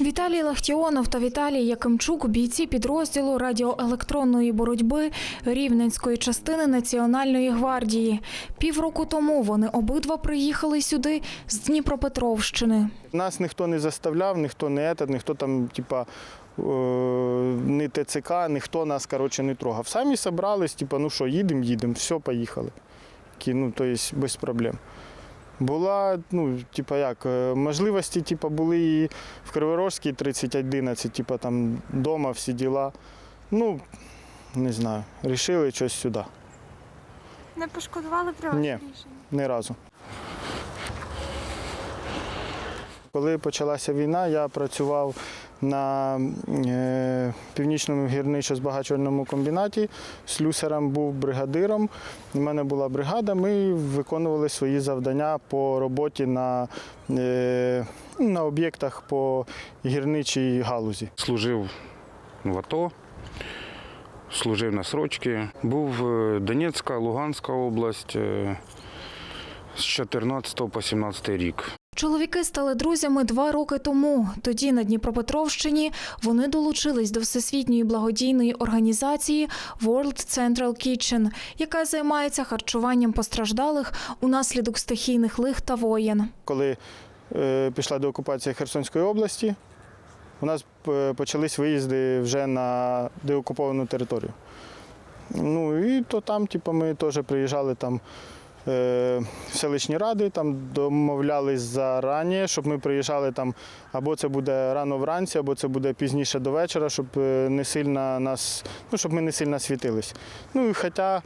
Віталій Лахтіонов та Віталій Якимчук – бійці підрозділу радіоелектронної боротьби Рівненської частини Національної гвардії. Півроку тому вони обидва приїхали сюди з Дніпропетровщини. Нас ніхто не заставляв, ніхто не етат, ніхто там, типа, е, не ТЦК, ніхто нас коротше, не трогав. Самі зібрались, типа, ну що, їдемо, їдемо, все, поїхали. Такі, ну, то є без проблем. Була, ну, типа як, е, можливості, типа, були і в Криворожській 3011, типа там вдома всі діла. Ну, не знаю, рішили щось сюди. Не пошкодували при вас Ні. рішення? Ні разу. Коли почалася війна, я працював на е, північному гірничо-збагачувальному комбінаті. Слюсарем був бригадиром. У мене була бригада. Ми виконували свої завдання по роботі на, е, на об'єктах по гірничій галузі. Служив в АТО, служив на срочки. Був е, Донецька, Луганська область з 14 по 17 рік. Чоловіки стали друзями два роки тому. Тоді на Дніпропетровщині вони долучились до всесвітньої благодійної організації World Central Kitchen, яка займається харчуванням постраждалих унаслідок стихійних лих та воєн. коли е, пішла деокупація Херсонської області, у нас е, почались виїзди вже на деокуповану територію. Ну і то там, типу, ми теж приїжджали там в селищні ради, там домовлялись зарані, щоб ми приїжджали там, або це буде рано вранці, або це буде пізніше до вечора, щоб е, не сильно нас, ну, щоб ми не сильно світились. Ну і хоча,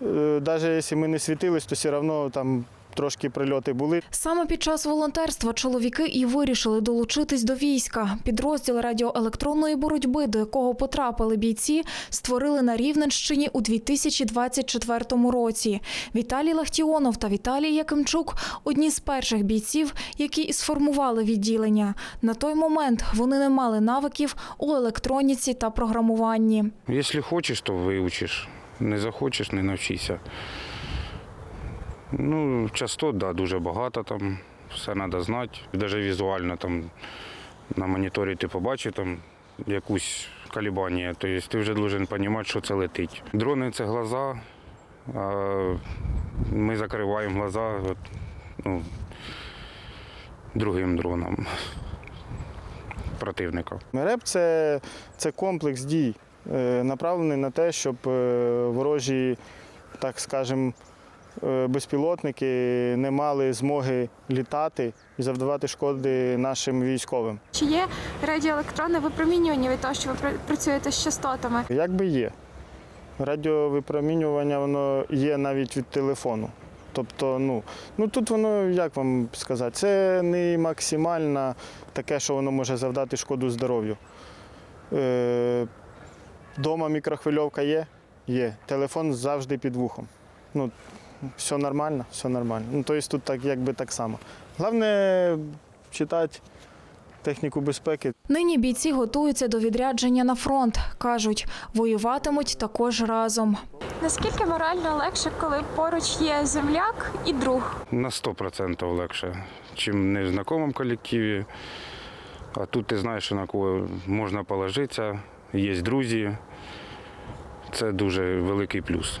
навіть якщо ми не світились, то все одно там трошки прильоти були. Саме під час волонтерства чоловіки і вирішили долучитись до війська. Підрозділ радіоелектронної боротьби, до якого потрапили бійці, створили на Рівненщині у 2024 році. Віталій Лахтіонов та Віталій Якимчук одні з перших бійців, які і сформували відділення. На той момент вони не мали навиків у електроніці та програмуванні. Якщо хочеш, то вивчиш. Не захочеш, не навчися. Ну, частот, да, дуже багато там, все треба знати. Навіть візуально там на моніторі ти побачив там якусь колебання. Тобто ти вже повинен розуміти, що це летить. Дрони це глаза, а ми закриваємо глаза от, ну, другим дроном противника. РЕП це, це комплекс дій, е, направлений на те, щоб е, ворожі, так скажемо, безпілотники не мали змоги літати і завдавати шкоди нашим військовим. Чи є радіоелектронне випромінювання від того, що ви працюєте з частотами? Як би є. Радіовипромінювання воно є навіть від телефону. Тобто, ну, ну тут воно, як вам сказати, це не максимально таке, що воно може завдати шкоду здоров'ю. Е, дома мікрохвильовка є? Є. Телефон завжди під вухом. Ну, все нормально, все нормально. Ну, тобто тут так, якби так само. Головне читати техніку безпеки, Нині бійці готуються до відрядження на фронт. кажуть, воюватимуть також разом. Наскільки морально легше, коли поруч є земляк і друг? На 100% легше, чим не в знайомому колективі. А тут ти знаєш, що на кого можна положитися, є друзі. Це дуже великий плюс.